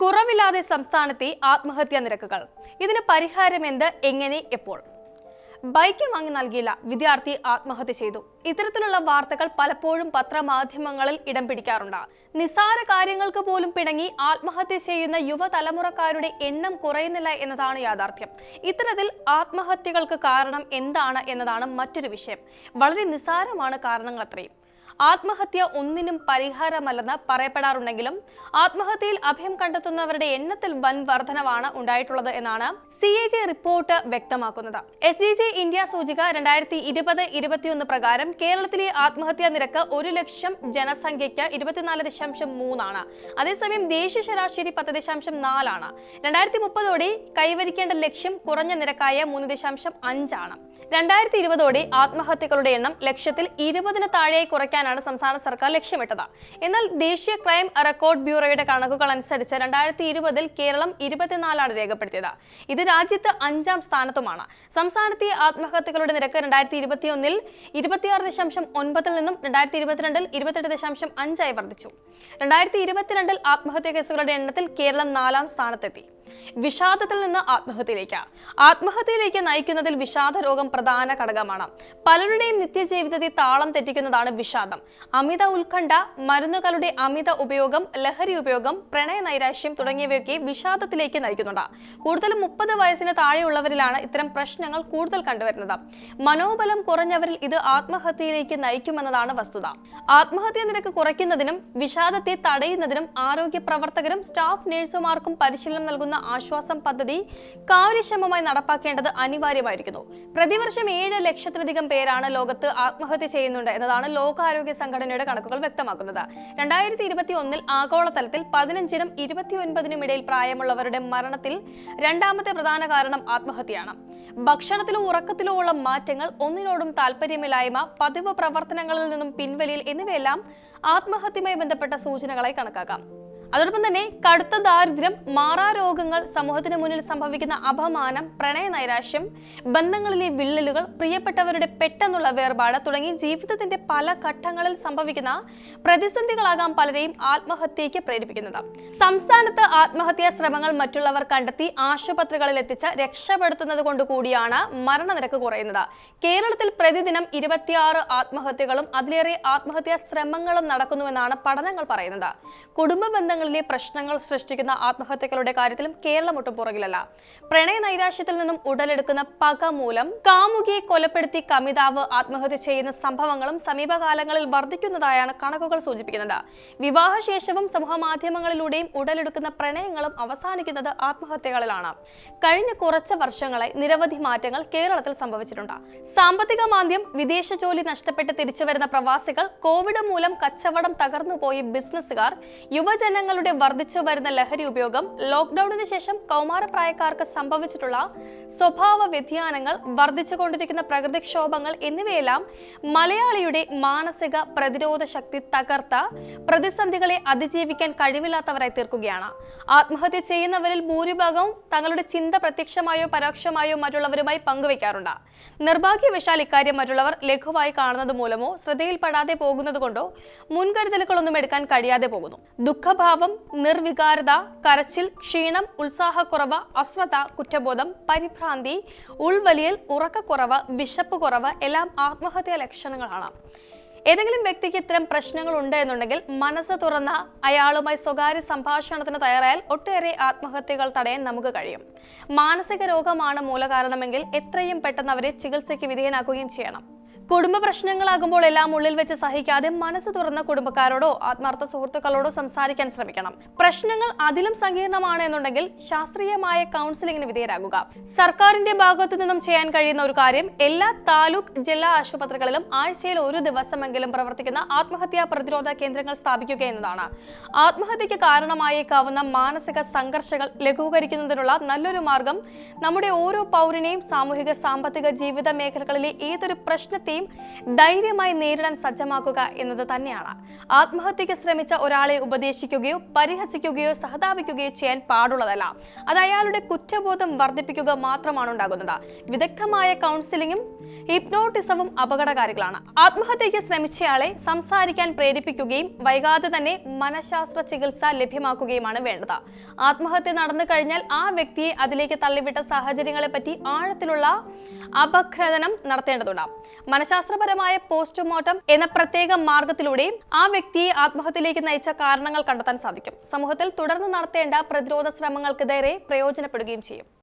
കുറവില്ലാതെ സംസ്ഥാനത്തെ ആത്മഹത്യാ നിരക്കുകൾ. ഇതിന് പരിഹാരം എന്ത്? എങ്ങനെ? എപ്പോൾ? ബൈക്ക് വാങ്ങി നൽകിയില്ല. വിദ്യാർത്ഥി ആത്മഹത്യ ചെയ്തു. ഇത്തരത്തിലുള്ള വാർത്തകൾ പലപ്പോഴും പത്രമാധ്യമങ്ങളിൽ ഇടം പിടിക്കാറുണ്ട്. നിസ്സാര കാര്യങ്ങൾക്ക് പോലും പിണങ്ങി ആത്മഹത്യ ചെയ്യുന്ന യുവതലമുറക്കാരുടെ എണ്ണം കുറയുന്നില്ല എന്നതാണ് യാഥാർത്ഥ്യം. ഇത്തരത്തിൽ ആത്മഹത്യകൾക്ക് കാരണം എന്താണ് എന്നതാണ് മറ്റൊരു വിഷയം. വളരെ നിസ്സാരമാണ് കാരണങ്ങൾ അത്രയും ആത്മഹത്യ ഒന്നിനും പരിഹാരമല്ലെന്ന് പറയപ്പെടാറുണ്ടെങ്കിലും ആത്മഹത്യയിൽ അഭയം കണ്ടെത്തുന്നവരുടെ എണ്ണത്തിൽ വൻ വർധനവാണ് ഉണ്ടായിട്ടുള്ളത് എന്നാണ് സി എ ജെ റിപ്പോർട്ട് വ്യക്തമാക്കുന്നത്. എസ് ഡി ജെ ഇന്ത്യ സൂചിക രണ്ടായിരത്തി ഇരുപത് ഇരുപത്തിയൊന്ന് പ്രകാരം കേരളത്തിലെ ആത്മഹത്യാ നിരക്ക് ഒരു ലക്ഷം ജനസംഖ്യയ്ക്ക് ഇരുപത്തിനാല് ദശാംശം മൂന്നാണ്. അതേസമയം ദേശീയ ശരാശരി പത്ത് ദശാംശം നാലാണ്. രണ്ടായിരത്തി മുപ്പതോടെ കൈവരിക്കേണ്ട ലക്ഷ്യം കുറഞ്ഞ നിരക്കായ മൂന്ന് ദശാംശം അഞ്ചാണ്. രണ്ടായിരത്തി ഇരുപതോടെ ആത്മഹത്യകളുടെ എണ്ണം ലക്ഷ്യത്തിൽ ഇരുപതിന് താഴെയായി കുറയ്ക്കാനാണ് സംസ്ഥാന സർക്കാർ ലക്ഷ്യമിട്ടത്. എന്നാൽ ദേശീയ ക്രൈം റെക്കോർഡ് ബ്യൂറോയുടെ കണക്കുകൾ അനുസരിച്ച് രണ്ടായിരത്തി ഇരുപതിൽ കേരളം ഇരുപത്തിനാലാണ് രേഖപ്പെടുത്തിയത്. ഇത് രാജ്യത്ത് അഞ്ചാം സ്ഥാനത്തുമാണ്. സംസ്ഥാനത്തെ ആത്മഹത്യകളുടെ നിരക്ക് രണ്ടായിരത്തി ഇരുപത്തിയൊന്നിൽ ഇരുപത്തിയാറ് ദശാംശം ഒൻപതിൽ നിന്നും രണ്ടായിരത്തി ഇരുപത്തിരണ്ടിൽ ഇരുപത്തെട്ട് ദശാംശം അഞ്ചായി വർദ്ധിച്ചു. രണ്ടായിരത്തി ഇരുപത്തിരണ്ടിൽ ആത്മഹത്യാ കേസുകളുടെ എണ്ണത്തിൽ കേരളം നാലാം സ്ഥാനത്തെത്തി. വിഷാദത്തിൽ നിന്ന് ആത്മഹത്യയിലേക്ക്. ആത്മഹത്യയിലേക്ക് നയിക്കുന്നതിൽ വിഷാദ രോഗം പ്രധാന ഘടകമാണ്. പലരുടെയും നിത്യജീവിതത്തെ താളം തെറ്റിക്കുന്നതാണ് വിഷാദം. അമിത ഉത്കണ്ഠ മരുന്നുകളുടെ അമിത ഉപയോഗം ലഹരി ഉപയോഗം പ്രണയ നൈരാശ്യം തുടങ്ങിയവയൊക്കെ വിഷാദത്തിലേക്ക് നയിക്കുന്നുണ്ട്. കൂടുതലും മുപ്പത് വയസ്സിന് താഴെയുള്ളവരിലാണ് ഇത്തരം പ്രശ്നങ്ങൾ കൂടുതൽ കണ്ടുവരുന്നത്. മനോബലം കുറഞ്ഞവരിൽ ഇത് ആത്മഹത്യയിലേക്ക് നയിക്കുമെന്നതാണ് വസ്തുത. ആത്മഹത്യാ നിരക്ക് കുറയ്ക്കുന്നതിനും വിഷാദത്തെ തടയുന്നതിനും ആരോഗ്യ പ്രവർത്തകരും സ്റ്റാഫ് നഴ്സുമാർക്കും പരിശീലനം നൽകുന്ന ആശ്വാസം പദ്ധതി കാര്യക്ഷമമായി നടപ്പാക്കേണ്ടത് അനിവാര്യമായിരിക്കുന്നു. പ്രതിവർഷം ഏഴ് ലക്ഷത്തിലധികം പേരാണ് ലോകത്ത് ആത്മഹത്യ ചെയ്യുന്നുണ്ട് എന്നതാണ് ലോകാരോഗ്യ സംഘടനയുടെ കണക്കുകൾ വ്യക്തമാക്കുന്നത്. രണ്ടായിരത്തി ഇരുപത്തി ഒന്നിൽ ആഗോളതലത്തിൽ പതിനഞ്ചിനും ഇരുപത്തിയൊൻപതിനും ഇടയിൽ പ്രായമുള്ളവരുടെ മരണത്തിൽ രണ്ടാമത്തെ പ്രധാന കാരണം ആത്മഹത്യയാണ്. ഭക്ഷണത്തിലും ഉറക്കത്തിലോ ഉള്ള മാറ്റങ്ങൾ ഒന്നിനോടും താല്പര്യമില്ലായ്മ പതിവ് പ്രവർത്തനങ്ങളിൽ നിന്നും പിൻവലിയൽ എന്നിവയെല്ലാം ആത്മഹത്യയുമായി ബന്ധപ്പെട്ട സൂചനകളായി കണക്കാക്കാം. അതോടൊപ്പം തന്നെ കടുത്ത ദാരിദ്ര്യം മാറാ രോഗങ്ങൾ സമൂഹത്തിന് മുന്നിൽ സംഭവിക്കുന്ന അപമാനം പ്രണയ നൈരാശ്യം ബന്ധങ്ങളിലെ വിള്ളലുകൾ പ്രിയപ്പെട്ടവരുടെ പെട്ടെന്നുള്ള വേർപാട് തുടങ്ങി ജീവിതത്തിന്റെ പല ഘട്ടങ്ങളിൽ സംഭവിക്കുന്ന പ്രതിസന്ധികളാകാം പലരെയും ആത്മഹത്യയ്ക്ക് പ്രേരിപ്പിക്കുന്നത്. സംസ്ഥാനത്ത് ആത്മഹത്യാ ശ്രമങ്ങൾ മറ്റുള്ളവർ കണ്ടെത്തി ആശുപത്രികളിൽ എത്തിച്ച് രക്ഷപ്പെടുത്തുന്നത് കൊണ്ട് കൂടിയാണ് മരണനിരക്ക് കുറയുന്നത്. കേരളത്തിൽ പ്രതിദിനം ഇരുപത്തിയാറ് ആത്മഹത്യകളും അതിലേറെ ആത്മഹത്യാ ശ്രമങ്ങളും നടക്കുന്നുവെന്നാണ് പഠനങ്ങൾ പറയുന്നത്. കുടുംബ ബന്ധങ്ങളിലെ പ്രശ്നങ്ങൾ സൃഷ്ടിക്കുന്ന ആത്മഹത്യകളുടെ കാര്യത്തിലും കേരളം ഒട്ടും പുറകിലല്ല. പ്രണയ നൈരാശ്യത്തിൽ നിന്നും ഉടലെടുക്കുന്ന പക മൂലം കാമുകിയെ കൊലപ്പെടുത്തി കമിതാവ് ആത്മഹത്യ ചെയ്യുന്ന സംഭവങ്ങളും സമീപകാലങ്ങളിൽ വർദ്ധിക്കുന്നതായാണ് കണക്കുകൾ സൂചിപ്പിക്കുന്നത്. വിവാഹശേഷവും സമൂഹ മാധ്യമങ്ങളിലൂടെയും ഉടലെടുക്കുന്ന പ്രണയങ്ങളും അവസാനിക്കുന്നത് ആത്മഹത്യകളിലാണ്. കഴിഞ്ഞ കുറച്ച് വർഷങ്ങളായി നിരവധി മാറ്റങ്ങൾ കേരളത്തിൽ സംഭവിച്ചിട്ടുണ്ട്. സാമ്പത്തിക മാന്ദ്യം വിദേശ ജോലി നഷ്ടപ്പെട്ട് തിരിച്ചുവരുന്ന പ്രവാസികൾ കോവിഡ് മൂലം കച്ചവടം തകർന്നുപോയ ബിസിനസ്സുകാർ യുവജനങ്ങളുടെ വർദ്ധിച്ചു വരുന്ന ലഹരി ഉപയോഗം ലോക്ക്ഡൌണിന് ശേഷം കൗമാരപ്രായക്കാർക്ക് സംഭവിച്ചിട്ടുള്ള സ്വഭാവ വ്യതിയാനങ്ങൾ വർദ്ധിച്ചുകൊണ്ടിരിക്കുന്ന പ്രകൃതിക്ഷോഭങ്ങൾ എന്നിവയെല്ലാം മലയാളിയുടെ മാനസിക പ്രതിരോധ ശക്തി തകർത്ത പ്രതിസന്ധികളെ അതിജീവിക്കാൻ കഴിവില്ലാത്തവരായി തീർക്കുകയാണ്. ആത്മഹത്യ ചെയ്യുന്നവരിൽ ഭൂരിഭാഗവും തങ്ങളുടെ ചിന്ത പ്രത്യക്ഷമായോ പരോക്ഷമായോ മറ്റുള്ളവരുമായി പങ്കുവയ്ക്കാറുണ്ട്. നിർഭാഗ്യവശാൽ ഇക്കാര്യം മറ്റുള്ളവർ ലഘുവായി കാണുന്നത് മൂലമോ ശ്രദ്ധയിൽപ്പെടാതെ പോകുന്നത് കൊണ്ടോ മുൻകരുതലുകളൊന്നും എടുക്കാൻ കഴിയാതെ പോകുന്നു. ദുഃഖഭാവം നിർവികാരത കരച്ചിൽ ക്ഷീണം ഉത്സാഹക്കുറവ് അശ്രദ്ധ കുറ്റബോധം പരിഭ്രാന്തി ഉൾവലിയൽ ഉറക്കക്കുറവ് വിശപ്പ് കുറവ് എല്ലാം ആത്മഹത്യാ ലക്ഷണങ്ങളാണ്. ഏതെങ്കിലും വ്യക്തിക്ക് ഇത്തരം പ്രശ്നങ്ങൾ ഉണ്ട് എന്നുണ്ടെങ്കിൽ മനസ്സ് തുറന്ന അയാളുമായി സ്വകാര്യ സംഭാഷണത്തിന് തയ്യാറായാൽ ഒട്ടേറെ ആത്മഹത്യകൾ തടയാൻ നമുക്ക് കഴിയും. മാനസിക രോഗമാണ് മൂലകാരണമെങ്കിൽ എത്രയും പെട്ടെന്ന് അവരെ ചികിത്സയ്ക്ക് വിധേയനാക്കുകയും ചെയ്യണം. കുടുംബ പ്രശ്നങ്ങളാകുമ്പോൾ എല്ലാം ഉള്ളിൽ വെച്ച് സഹിക്കാതെ മനസ്സ് തുറന്ന കുടുംബക്കാരോടോ ആത്മാർത്ഥ സുഹൃത്തുക്കളോടോ സംസാരിക്കാൻ ശ്രമിക്കണം. പ്രശ്നങ്ങൾ അതിലും സങ്കീർണമാണ് എന്നുണ്ടെങ്കിൽ ശാസ്ത്രീയമായ കൗൺസിലിംഗിന് വിധേയരാകുക. സർക്കാരിന്റെ ഭാഗത്തു നിന്നും ചെയ്യാൻ കഴിയുന്ന ഒരു കാര്യം എല്ലാ താലൂക്ക് ജില്ലാ ആശുപത്രികളിലും ആഴ്ചയിൽ ഒരു ദിവസമെങ്കിലും പ്രവർത്തിക്കുന്ന ആത്മഹത്യാ പ്രതിരോധ കേന്ദ്രങ്ങൾ സ്ഥാപിക്കുക എന്നതാണ്. ആത്മഹത്യക്ക് കാരണമായേക്കാവുന്ന മാനസിക സംഘർഷങ്ങൾ ലഘൂകരിക്കുന്നതിനുള്ള നല്ലൊരു മാർഗം നമ്മുടെ ഓരോ പൗരനെയും സാമൂഹിക സാമ്പത്തിക ജീവിത മേഖലകളിലെ ഏതൊരു പ്രശ്നത്തെയും പ്രതിസന്ധിയെയും ധൈര്യമായി നേരിടാൻ സജ്ജമാക്കുക എന്നത് തന്നെയാണ്. ആത്മഹത്യയ്ക്ക് ശ്രമിച്ച ഒരാളെ ഉപദേശിക്കുകയോ പരിഹസിക്കുകയോ സഹതാപിക്കുകയോ ചെയ്യാൻ പാടുള്ളതല്ല. അത് അയാളുടെ കുറ്റബോധം വർദ്ധിപ്പിക്കുക മാത്രമാണ് ഉണ്ടാകുന്നത്. വിദഗ്ധമായ കൗൺസിലിംഗും ഹിപ്നോട്ടിസവും അപകടകാരികളാണ്. ആത്മഹത്യയ്ക്ക് ശ്രമിച്ചയാളെ സംസാരിക്കാൻ പ്രേരിപ്പിക്കുകയും വൈകാതെ തന്നെ മനഃശാസ്ത്ര ചികിത്സ ലഭ്യമാക്കുകയുമാണ് വേണ്ടത്. ആത്മഹത്യ നടന്നു കഴിഞ്ഞാൽ ആ വ്യക്തിയെ അതിലേക്ക് തള്ളിവിട്ട സാഹചര്യങ്ങളെ പറ്റി ആഴത്തിലുള്ള അപഗ്രഥനം നടത്തേണ്ടതുണ്ട്. മനഃശാസ്ത്രപരമായ പോസ്റ്റ്മോർട്ടം എന്ന പ്രത്യേക മാർഗത്തിലൂടെയും ആ വ്യക്തിയെ ആത്മഹത്യയിലേക്ക് നയിച്ച കാരണങ്ങൾ കണ്ടെത്താൻ സാധിക്കും. സമൂഹത്തിൽ തുടർന്ന് നടത്തേണ്ട പ്രതിരോധ ശ്രമങ്ങൾക്കെതിരെ പ്രയോജനപ്പെടുകയും ചെയ്യും.